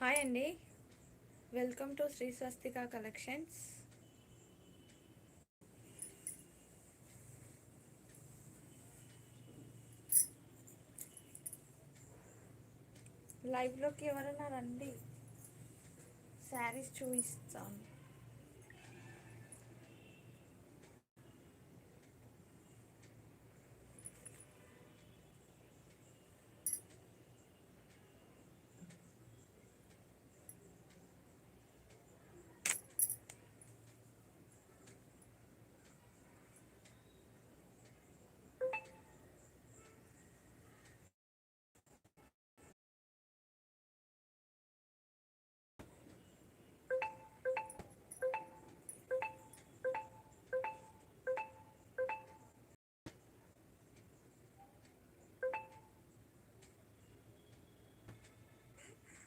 Hi అండి welcome to Shri Swastika collections లైవ్లోకి ఎవరైనా రండి. శారీస్ చూపిస్తాను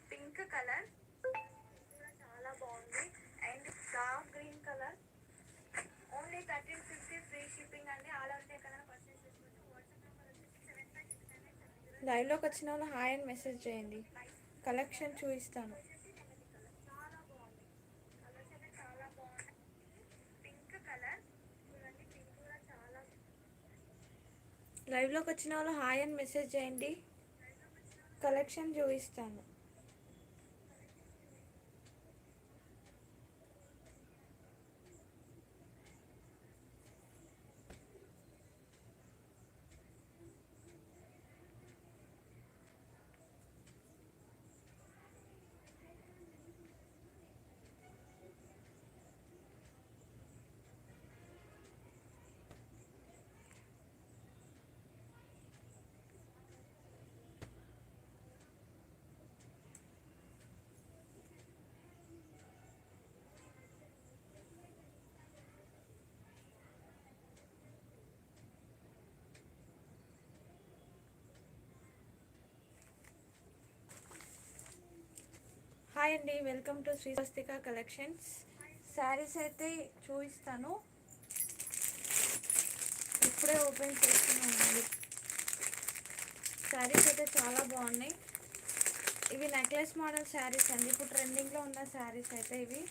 పింక్ కలర్ చాలా బాగుంది and dark green colour only thirteen fifty free shipping అండి ఆల్ అవుట్ కలర్ పర్చేస్ చేసుకోవచ్చు వాట్సాప్ నెంబర్ వచ్చేసి సెవెన్ ఫైవ్ సిక్స్ నైన్ లైవ్లోకి వచ్చిన వాళ్ళు హాయ్ అని మెసేజ్ చేయండి. కలెక్షన్ చూపిస్తాను. లైవ్లోకి వచ్చిన వాళ్ళు హాయ్ అని మెసేజ్ చేయండి. కలెక్షన్ చూపిస్తాను. హాయ్ అండి welcome to Shri Swastika collections. Sarees అయితే చూపిస్తాను. ఇప్పుడే ఓపెన్ చేస్తున్నాను శారీస్ అయితే చాలా బాగున్నాయి. ఇవి నెక్లెస్ మోడల్ శారీస్ అండి. ఇప్పుడు ట్రెండింగ్లో ఉన్న శారీస్ అయితే ఇవి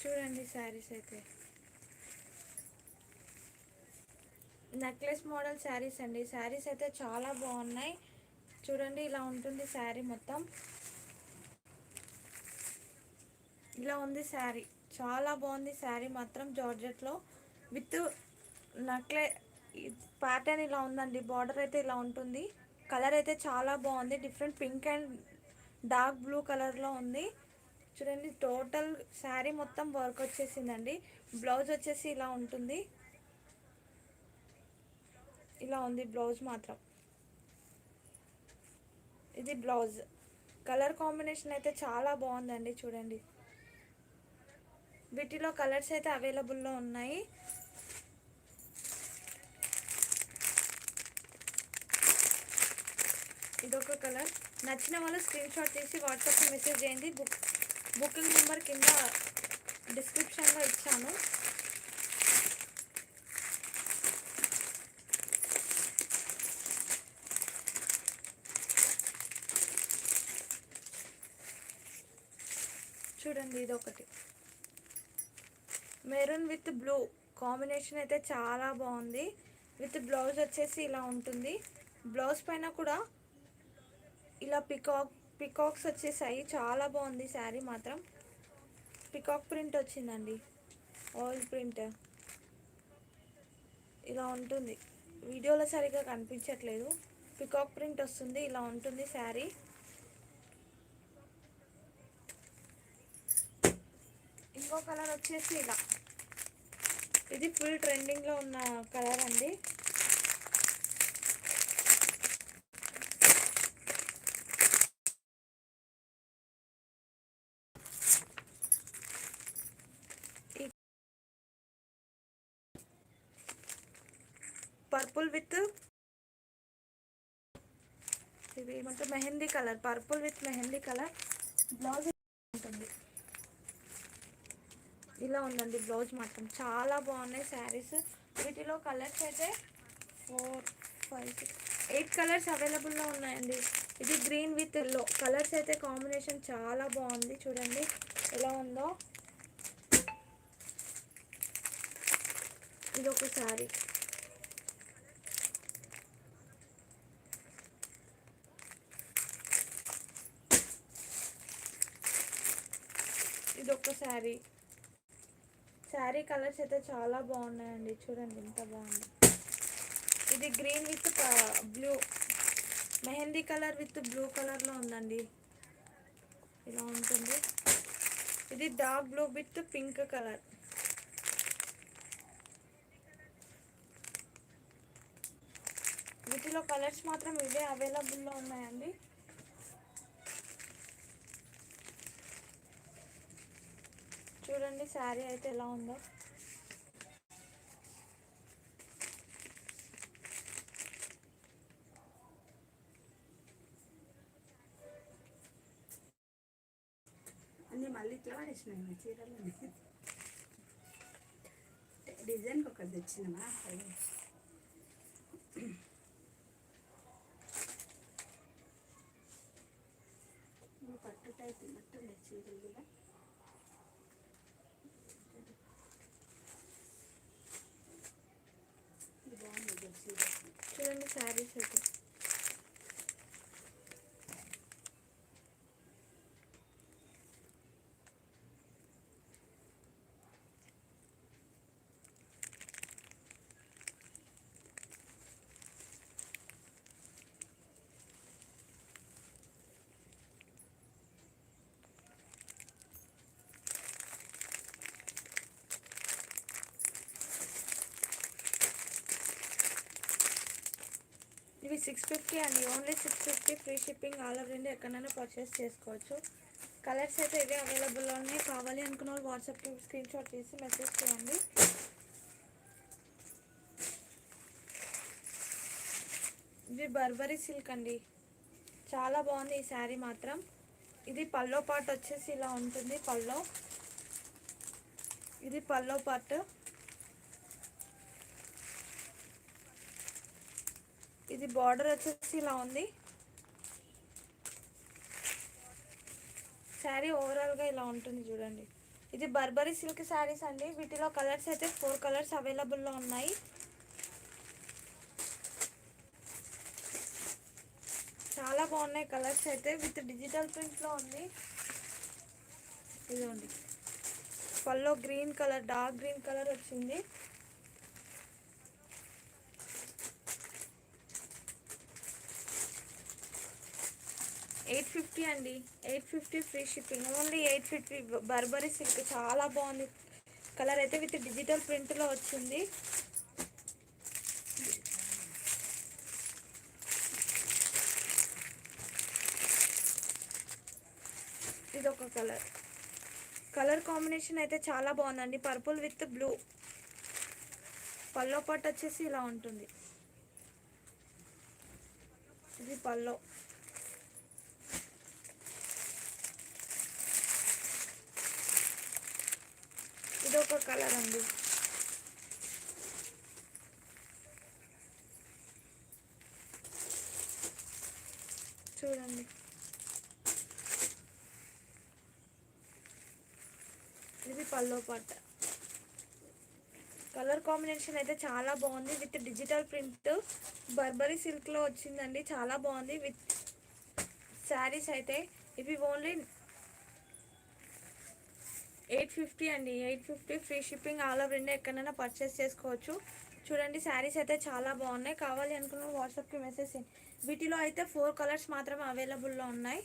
చూడండి శారీస్ అయితే. నెక్లెస్ మోడల్ శారీస్ అండి. శారీస్ అయితే చాలా బాగున్నాయి. చూడండి ఇలా ఉంటుంది శారీ మొత్తం. ఇలా ఉంది శారీ. చాలా బాగుంది శారీ మాత్రం జార్జెట్లో. విత్ నక్లె ప్యాటర్న్ ఇలా ఉందండి. బార్డర్ అయితే ఇలా ఉంటుంది. కలర్ అయితే చాలా బాగుంది. Different pink and dark blue కలర్లో ఉంది. చూడండి టోటల్ శారీ మొత్తం వర్క్ వచ్చేసిందండి. బ్లౌజ్ వచ్చేసి ఇలా ఉంటుంది. ఇలా ఉంది బ్లౌజ్ మాత్రం. ఇది బ్లౌజ్ కలర్ కాంబినేషన్ అయితే చాలా బాగుందండి చూడండి. వీటిలో కలర్స్ అయితే అవైలబుల్లో ఉన్నాయి. ఇదొక కలర్ నచ్చిన వాళ్ళు స్క్రీన్ షాట్ తీసి వాట్సాప్కి మెసేజ్ చేయండి. బుక్ బుకింగ్ నెంబర్ కింద డిస్క్రిప్షన్లో ఇచ్చాను. చూడండి ఇది ఒకటి మెరూన్ విత్ బ్లూ కాంబినేషన్ అయితే చాలా బాగుంది. విత్ బ్లౌజ్ వచ్చేసి ఇలా ఉంటుంది. బ్లౌజ్ పైన కూడా ఇలా పికాక్ పికాక్స్ వచ్చేసాయి. చాలా బాగుంది శారీ మాత్రం. పికాక్ ప్రింట్ వచ్చిందండి. Oil print. ఇలా ఉంటుంది. వీడియోలో సరిగ్గా కనిపించట్లేదు. పికాక్ ప్రింట్ వస్తుంది. ఇలా ఉంటుంది శారీ. ఇంకో కలర్ వచ్చేసి ఇలా. ఇది ఫుల్ ట్రెండింగ్లో ఉన్న కలర్ అండి. పర్పుల్ విత్ ఇది ఏమంటే mehndi colour purple with mehndi colour. Blouse ఉంటుంది. ఇలా ఉందండి బ్లౌజ్ మాత్రం. చాలా బాగున్నాయి శారీస్. వీటిలో కలర్స్ అయితే four five six eight colours అవైలబుల్లో ఉన్నాయండి. ఇది గ్రీన్ విత్ ఎల్లో. కలర్స్ అయితే కాంబినేషన్ చాలా బాగుంది. చూడండి ఎలా ఉందో. ఇది ఒక శారీ. ఒక శారీ. శారీ కలర్స్ అయితే చాలా బాగున్నాయండి. చూడండి ఎంత బాగుంది. ఇది green with blue. Mehndi colour with blue కలర్లో ఉందండి. ఇలా ఉంటుంది. ఇది dark blue with pink colour. వీటిలో కలర్స్ మాత్రం ఇవే అవైలబుల్లో ఉన్నాయండి చూడండి శారీ అయితే ఎలా ఉందో. అన్నీ మళ్ళీ వాడేసినాయి చీరలు డిజైన్కి ఒకటి తెచ్చినమా? పట్టు టైప్ ఉన్నట్టుంది చీరలు కూడా ఇది బాగుంది ఇది చీర చూడండి శారీస్ ఇవి సిక్స్ ఫిఫ్టీ అండి. Only six fifty free shipping all over India ఎక్కడైనా పర్చేస్ చేసుకోవచ్చు. కలర్స్ అయితే ఇవే అవైలబుల్లో ఉన్నాయి. కావాలి అనుకున్న వాళ్ళు వాట్సాప్కి స్క్రీన్ షాట్ తీసి మెసేజ్ చేయండి. ఇది బర్బరీ సిల్క్ అండి. చాలా బాగుంది ఈ శారీ మాత్రం. ఇది పల్లో పార్ట్ వచ్చేసి ఇలా ఉంటుంది పల్లో. ఇది పల్లో పార్ట్ ఇది బార్డర్ వచ్చేసి ఇలా ఉంది. శారీ ఓవరాల్గా ఇలా ఉంటుంది చూడండి. ఇది బర్బరీ సిల్క్ శారీస్ అండి. వీటిలో కలర్స్ అయితే ఫోర్ కలర్స్ అవైలబుల్లో ఉన్నాయి. చాలా బాగున్నాయి కలర్స్ అయితే. విత్ డిజిటల్ ప్రింట్లో ఉంది. ఇదిగోండి. Pallu green colour dark green colour వచ్చింది. ఎయిట్ ఫిఫ్టీ అండి. Eight fifty free shipping. Only eight fifty. Burberry silk చాలా బాగుంది. కలర్ అయితే విత్ డిజిటల్ ప్రింట్లో వచ్చింది. ఇది ఒక కలర్. కలర్ కాంబినేషన్ అయితే చాలా బాగుందండి. Purple with blue. పల్లో పట్టు వచ్చేసి ఇలా ఉంటుంది. ఇది పల్లో. ఇది ఒక కలర్ అండి. చూడండి. ఇది పల్లో పట్ట కలర్ కాంబినేషన్ అయితే చాలా బాగుంది. విత్ డిజిటల్ ప్రింట్ బర్బరీ సిల్క్లో వచ్చిందండి. చాలా బాగుంది. విత్ శారీస్ అయితే ఇవి ఓన్లీ ఎయిట్ ఫిఫ్టీ అండి. Eight fifty free shipping all over India ఎక్కడైనా పర్చేస్ చేసుకోవచ్చు. చూడండి శారీస్ అయితే చాలా బాగున్నాయి. కావాలి అనుకున్న వాట్సాప్కి మెసేజ్ చేయండి. వీటిలో అయితే ఫోర్ కలర్స్ మాత్రమే అవైలబుల్లో ఉన్నాయి.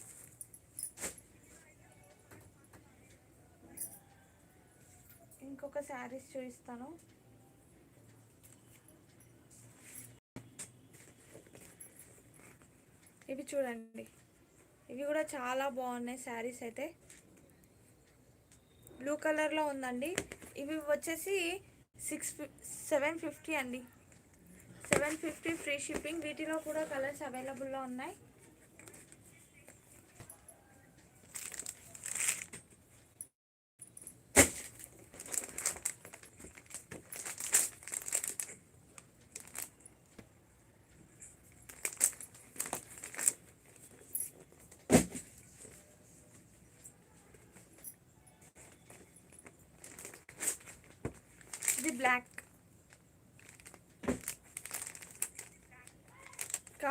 ఇంకొక శారీస్ చూపిస్తాను. ఇవి చూడండి. ఇవి కూడా చాలా బాగున్నాయి శారీస్ అయితే. బ్లూ కలర్లో ఉందండి. ఇవి వచ్చేసి సిక్స్ సెవెన్ ఫిఫ్టీ అండి. Seven fifty free shipping. వీటిలో కూడా కలర్స్ అవైలబుల్లో ఉన్నాయి.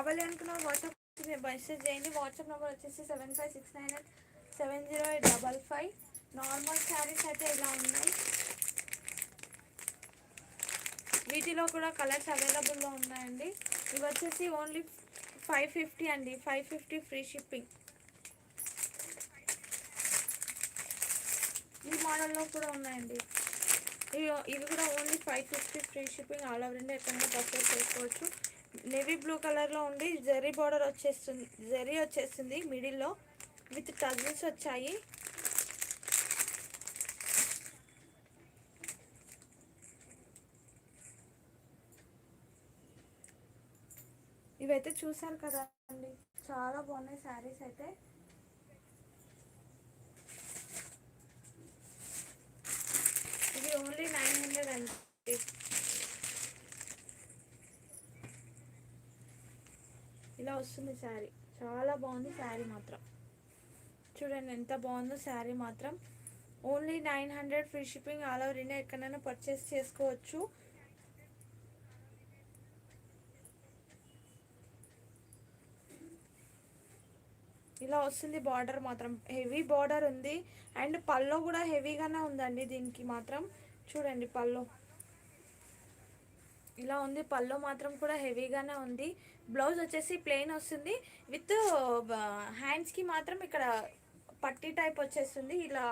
కావాలి అనుకున్న వాట్సాప్ మెసేజ్ చేయండి. వాట్సాప్ నెంబర్ వచ్చేసి seven five six nine eight seven zero eight double five. Normal saris అయితే ఇలా ఉన్నాయి. వీటిలో కూడా కలర్స్ అవైలబుల్లో ఉన్నాయండి. ఇవి వచ్చేసి ఓన్లీ ఫైవ్ ఫిఫ్టీ అండి. Five fifty free shipping. ఈ మోడల్లో కూడా ఉన్నాయండి. ఇవి ఇవి కూడా only five fifty free shipping all over India ఎక్కడైనా పర్చేస్ చేసుకోవచ్చు. నేవీ బ్లూ కలర్లో ఉండి జెరీ బార్డర్ వచ్చేస్తుంది జెరీ వచ్చేస్తుంది మిడిల్లో విత్ టజిల్స్ వచ్చాయి. ఇవైతే చూసారు కదా అండి. చాలా బాగున్నాయి శారీస్ అయితే ఇది ఓన్లీ నైన్ హండ్రెడ్ అండి ఇలా వస్తుంది శారీ. చాలా బాగుంది శారీ మాత్రం. చూడండి ఎంత బాగుందో శారీ మాత్రం. Only nine hundred free shipping all over India ఎక్కడైనా పర్చేస్ చేసుకోవచ్చు. ఇలా వస్తుంది బార్డర్ మాత్రం. హెవీ బార్డర్ ఉంది. అండ్ పల్లో కూడా హెవీగానే ఉందండి దీనికి మాత్రం. చూడండి పల్లో. ఇలా ఉంది పల్లో మాత్రం కూడా హెవీగానే ఉంది. బ్లౌజ్ వచ్చేసి ప్లెయిన్ వస్తుంది. విత్ హ్యాండ్స్కి మాత్రం ఇక్కడ పట్టీ టైప్ వచ్చేస్తుంది. ఇలా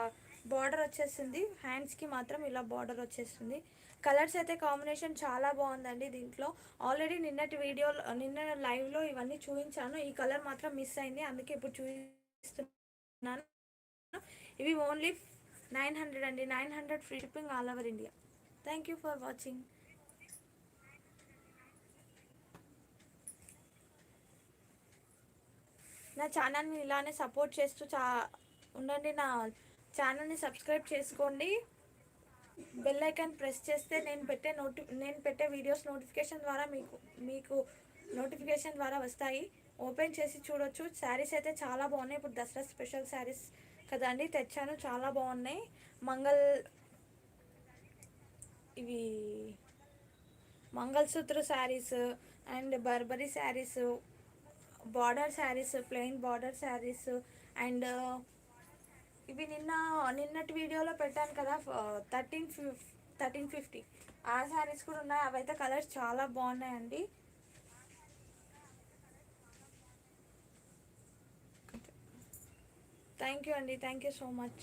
బార్డర్ వచ్చేస్తుంది. హ్యాండ్స్కి మాత్రం ఇలా బార్డర్ వచ్చేస్తుంది. కలర్స్ అయితే కాంబినేషన్ చాలా బాగుందండి దీంట్లో. ఆల్రెడీ నిన్నటి వీడియో నిన్న లైవ్లో ఇవన్నీ చూపించాను. ఈ కలర్ మాత్రం మిస్ అయింది. అందుకే ఇప్పుడు చూపిస్తున్నాను. ఇవి ఓన్లీ నైన్ హండ్రెడ్ అండి. Nine hundred free shipping all over India. Thank you for watching. నా ఛానల్ని ఇలానే సపోర్ట్ చేస్తూ చా ఉండండి నా ఛానల్ని సబ్స్క్రైబ్ చేసుకోండి. బెల్ ఐకాన్ ప్రెస్ చేస్తే నేను పెట్టే నోటి నేను పెట్టే వీడియోస్ నోటిఫికేషన్ ద్వారా మీకు మీకు నోటిఫికేషన్ ద్వారా వస్తాయి. ఓపెన్ చేసి చూడొచ్చు. శారీస్ అయితే చాలా బాగున్నాయి. ఇప్పుడు దసరా స్పెషల్ శారీస్ కదండి తెచ్చాను. చాలా బాగున్నాయి. మంగళ ఇవి mangalsutra saris and Burberry saris border saris plain border saris and ఇవి నిన్న నిన్నటి వీడియోలో పెట్టాను కదా థర్టీన్ ఫిఫ్ థర్టీన్ ఫిఫ్టీ ఆ శారీస్ కూడా ఉన్నాయి. అవైతే కలర్స్ చాలా బాగున్నాయండి. థ్యాంక్ యూ అండి. Thank you so much